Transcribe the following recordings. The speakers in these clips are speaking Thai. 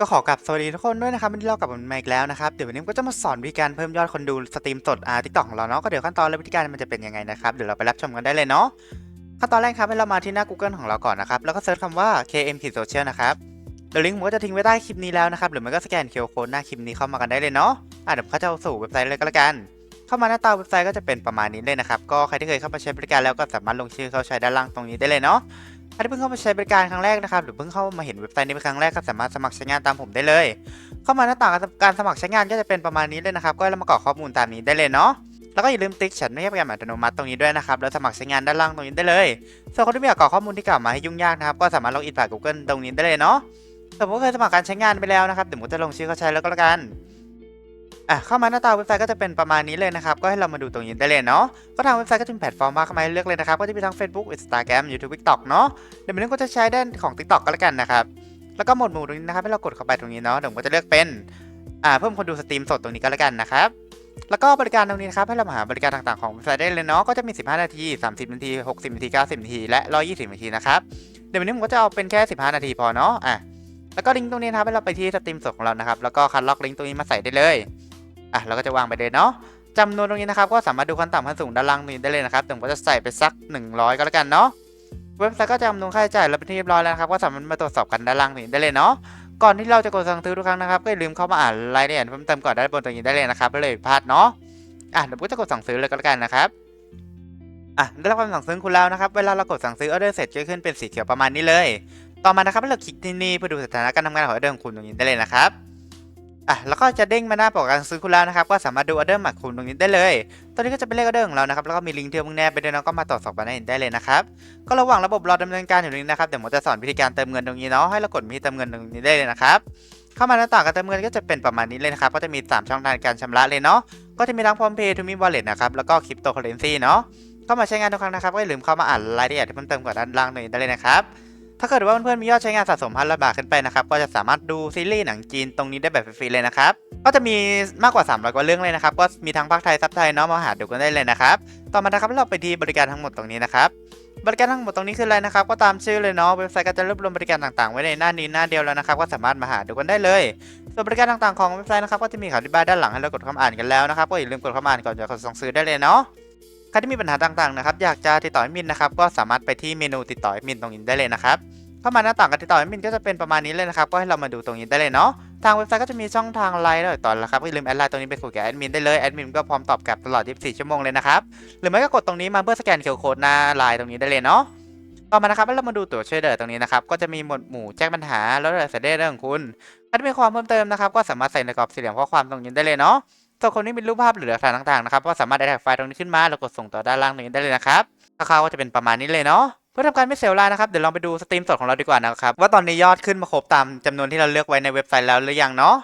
ก็ขอกลับสวัสดีทุกคนด้วยนะครับวันนี้เรากลับมาอีกแล้วนะครับเดี๋ยววันนี้ก็จะมาสอนวิธีการเพิ่มยอดคนดูสตรีมสดอ่าทิกตอกของเราเนาะก็เดี๋ยวขั้นตอนและวิธีการมันจะเป็นยังไงนะครับเดี๋ยวเราไปรับชมกันได้เลยเนาะขั้นตอนแรกครับให้เรามาที่หน้า Google ของเราก่อนนะครับแล้วก็เซิร์ชคำว่า KM Social นะครับเดี๋ยวลิงก์ผมก็จะทิ้งไว้ใต้คลิปนี้แล้วนะครับหรือไม่ก็สแกนเคอร์โค้ดหน้าคลิปนี้เข้ามากันได้เลยเนาะอะเดี๋ยวเขาจะเอาสู่เว็บไซต์เลยก็แล้วกัน เข้ามาหน้าตาเว็บไซต์ก็จะเป็นประมาณนี้เลยนะครับก็ใครที่เคยเข้ามาใช้บริการแล้วก็สามารถลงชื่อเข้าใช้ด้านล่างตรงนี้ได้เลยเนาะ ใครที่เพิ่งเข้ามาใช้บริการครั้งแรกนะครับหรือเพิ่งเข้ามาเห็นเว็บไซต์นี้เป็นครั้งแรกก็สามารถสมัครใช้งานตามผมได้เลย เข้ามาหน้าต่างการสมัครใช้งานก็จะเป็นประมาณนี้เลยนะครับ ก็ให้เรามากรอกข้อมูลตามนี้ได้เลยเนาะแล้วก็อย่าลืมติ๊กฉันไม่ใช่โปรแกรมอัตโนมัติตรงนี้ด้วยนะครับแล้วสมัครใช้งานด้านล่างตรงนี้ได้เลยส่วนคนที่ไม่อยากกรอกข้อมูลที่กล่าวมาให้ยุ่งยากนะครับก็สามารถล็อกอินผ่าน Google ตรงนี้ได้เลยเนาะสมมติเคยสมัครการใช้งานไปแล้วนะครับเดี๋ยวผมจะลงชื่อเข้าใช้แล้วก็แล้วกัน อะเข้ามาหน้าตาเว็บไซต์ก็จะเป็นประมาณนี้เลยนะครับ ก็ให้เรามาดูตรงนี้ได้เลยเนาะก็ทางเว็บไซต์ก็จะมีแพลตฟอร์มมากมายเลือกเลยนะครับ ก็จะมีทั้ง Facebook Instagram YouTube TikTok เนาะเดี๋ยวมันก็จะใช้ด้านของ TikTok ก็แล้วกันนะครับแล้วก็หมวดหมู่ตรงนี้นะครับให้เรากดเข้าไปตรงนี้เนาะเดี๋ยวผมก็จะเลือกเป็นอ่าเพิ่มคนดูสตรีมสดตรงนี้ก็แล้วกันนะครับแล้วก็บริการตรงนี้นะครับให้เรามาหาบริการต่างๆของเว็บไซต์ได้เลยเนาะก็จะมี 15 นาที 30 นาที 60 นาที 90 นาที และ 120 นาทีนะครับเดี๋ยววันนี้ผมก็จะเอาเป็นแค่ 15 นาทีพอเนาะอะแล้วก็ลิงก์ตรงนี้นะครับให้เราไปที่สตรีมสดของเรานะครับแล้วก็คัดล็อกลิงก์ตรงนี้มาใส่ได้เลย อะเราก็จะวางไปเลยเนาะจำนวนตรงนี้นะครับก็สามารถดูขั้นต่ำขั้นสูงด้านล่างนี้ได้เลยนะครับเดี๋ยวผมก็จะใส่ไปสัก 100 ก็แล้วกันเนาะเว็บไซต์ก็จะคำนวณค่าใช้จ่ายแล้วเป็นที่เรียบร้อยแล้วนะครับก็สามารถมาตรวจสอบกันด้านล่างนี้ได้เลยเนาะก่อนที่เราจะกดสั่งซื้อทุกครั้งนะครับก็อย่าลืมเข้ามาอ่านรายละเอียดเพิ่มเติมก่อนด้านบนตรงนี้ได้เลยนะครับไม่เลยพลาดเนาะอะเดี๋ยวผมก็จะกดสั่งซื้อเลยก็แล้วกันนะครับอะได้รับคำสั่งซื้อคุณแล้วนะครับเวลาเรากดสั่งซื้อออเดอร์เสร็จจะขึ้นเป็นสีเขียวประมาณนี้เลย ต่อมานะครับเราคลิกที่นี่เพื่อดูสถานะการทำงานของออเดอร์ของคุณตรงนี้ได้เลยนะครับ อะแล้วก็จะเด้งมาหน้าปกการซื้อคุณแล้วนะครับ ก็สามารถดูออเดอร์หมักคุณตรงนี้ได้เลย ตอนนี้ก็จะเป็นเลขออเดอร์ของเรานะครับ แล้วก็มีลิงก์ที่มึงแนบไปด้วยนะก็มาตรวจสอบกันได้เลยนะครับ ก็ระหว่างระบบรอดำเนินการอยู่นี้นะครับ เดี๋ยวผมจะสอนวิธีการเติมเงินตรงนี้เนาะ ให้เรากดมีเติมเงินตรงนี้ได้เลยนะครับ เข้ามาหน้าต่างการเติมเงินก็จะเป็นประมาณนี้เลยนะครับ ก็จะมี 3 ช่องทางการชำระเลยเนาะ ก็จะมีทั้งพร้อมเพย์ทูมิวอลเล็ตนะครับแล้วก็คริปโตเคอเรนซีเนาะเข้ามาใช้งานทุกครั้งนะครับก็อย่าลืมเข้ามาอ่านรายละเอียดที่เพิ่มเติมก่อนด้านล่างนี้ได้เลยนะครับ ถ้าเกิดว่าเพื่อนๆมียอดใช้งานสะสมพันละบาทขึ้นไปนะครับ ก็จะสามารถดูซีรีส์หนังจีนตรงนี้ได้แบบฟรีๆเลยนะครับ ก็จะมีมากกว่า 300 กว่าเรื่องเลยนะครับ ก็มีทั้งภาคไทยซับไทยเนาะมาหาดูกันได้เลยนะครับ ต่อมานะครับเราไปที่บริการทั้งหมดตรงนี้นะครับ บริการทั้งหมดตรงนี้คืออะไรนะครับ ก็ตามชื่อเลยเนาะ เว็บไซต์ก็จะรวบรวมบริการต่างๆ ไว้ในหน้านี้หน้าเดียวแล้วนะครับ ก็สามารถมาหาดูกันได้เลย ส่วนบริการต่างๆของเว็บไซต์นะครับ ก็จะมีข่าวที่บ้านด้านหลังให้เรากดเข้ามาอ่านกันแล้วนะครับ ก็อย่าลืมกดเข้ามาอ่านก่อนจะกดสั่งซื้อได้เลยเนาะ ใครที่มีปัญหาต่างๆนะครับอยากจะติดต่อแอดมินนะครับก็สามารถไปที่เมนูติดต่อแอดมินตรงนี้ได้เลยนะครับเข้ามาหน้าต่างการติดต่อแอดมินก็จะเป็นประมาณนี้เลยนะครับก็ให้เรามาดูตรงนี้ได้เลยเนาะทางเว็บไซต์ก็จะมีช่องทางไลน์ด้วยต่อแล้วครับก็อย่าลืมแอดไลน์ตรงนี้ไปคุยกับแอดมินได้เลยแอดมินก็พร้อมตอบกลับตลอด 24 ชั่วโมงเลยนะครับหรือไม่ก็กดตรงนี้มาเพื่อสแกนเคอร์โคดหน้าไลน์ตรงนี้ได้เลยเนาะต่อมานะครับให้เรามาดูตัวช่วยเหลือตรงนี้นะครับก็จะมีหมวดหมู่แจ้งปัญหาแล้วใส่ได้เรื่องของคุณถ้ามีความเพิ่มเติมนะครับก็สามารถใส่ในกรอบสี่เหลี่ยมข้อความตรงนี้ได้เลยเนาะ ส่วนคนที่มีรูปภาพหรือหลักฐานต่างๆนะครับก็สามารถแท็กไฟล์ตรงนี้ขึ้นมาแล้วกดส่งต่อด้านล่างนี้ได้เลยนะครับราคาวๆก็จะเป็นประมาณนี้เลยเนาะเพื่อทำการไม่เสียเวลานะครับ เดี๋ยวลองไปดูสตรีมสดของเราดีกว่านะครับ ว่าตอนนี้ยอดขึ้นมาครบตามจำนวนที่เราเลือกไว้ในเว็บไซต์แล้วหรือยังเนาะ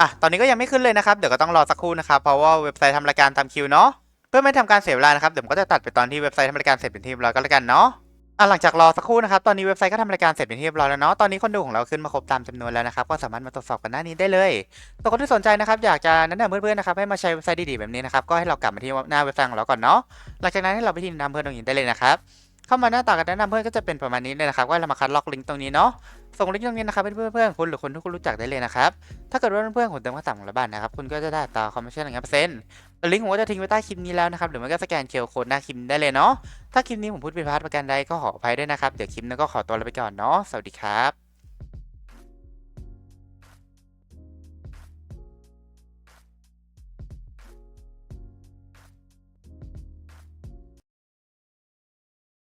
อะตอนนี้ก็ยังไม่ขึ้นเลยนะครับ เดี๋ยวก็ต้องรอสักครู่นะครับ เพราะว่าเว็บไซต์ทำรายการตามคิวเนาะเพื่อไม่ทำการเสียเวลานะครับเดี๋ยวผมก็จะตัดไปตอนที่เว็บไซต์ทำรายการเสร็จเป็นที่เรียบร้อยก็แล้วกันเนาะ อะหลังจากรอสักครู่นะครับ ตอนนี้เว็บไซต์ก็ทำรายการเสร็จเป็นที่เรียบร้อยแล้วเนาะ ตอนนี้คนดูของเราขึ้นมาครบตามจำนวนแล้วนะครับ ก็สามารถมาตรวจสอบกันหน้านี้ได้เลยส่วนคนที่สนใจนะครับ อยากจะแนะนำเพื่อนๆนะครับให้มาใช้เว็บไซต์ดีๆแบบนี้นะครับ ก็ให้เรากลับมาที่หน้าเว็บไซต์ของเราก่อนเนาะ หลังจากนั้นให้เราไปที่แนะนำเพื่อนตรงนี้ได้เลยนะครับ เข้ามาหน้าต่างการแนะนำเพื่อนก็จะเป็นประมาณนี้เลยนะครับว่าเรามาคัดล็อกลิงก์ตรงนี้เนาะส่งลิงก์ตรงนี้นะครับให้เพื่อนคุณหรือคนที่คุณรู้จักได้เลยนะครับถ้าเกิดว่าเพื่อนๆคุณเติมค่าต่ำของระบานนะครับคุณก็จะได้ต่อคอมมิชชั่นหนึ่งเปอร์เซ็นต์ลิงก์ผมก็จะทิ้งไว้ใต้คลิปนี้แล้วนะครับหรือไม่ก็สแกนเคอร์โค้ดหน้าคลิปได้เลยเนาะถ้าคลิปนี้ผมพูดผิดพลาดประการใดก็ขออภัยด้วยนะครับเดี๋ยวคลิปนี้ก็ขอตัวลาไปก่อนเนาะสวัสดีครับ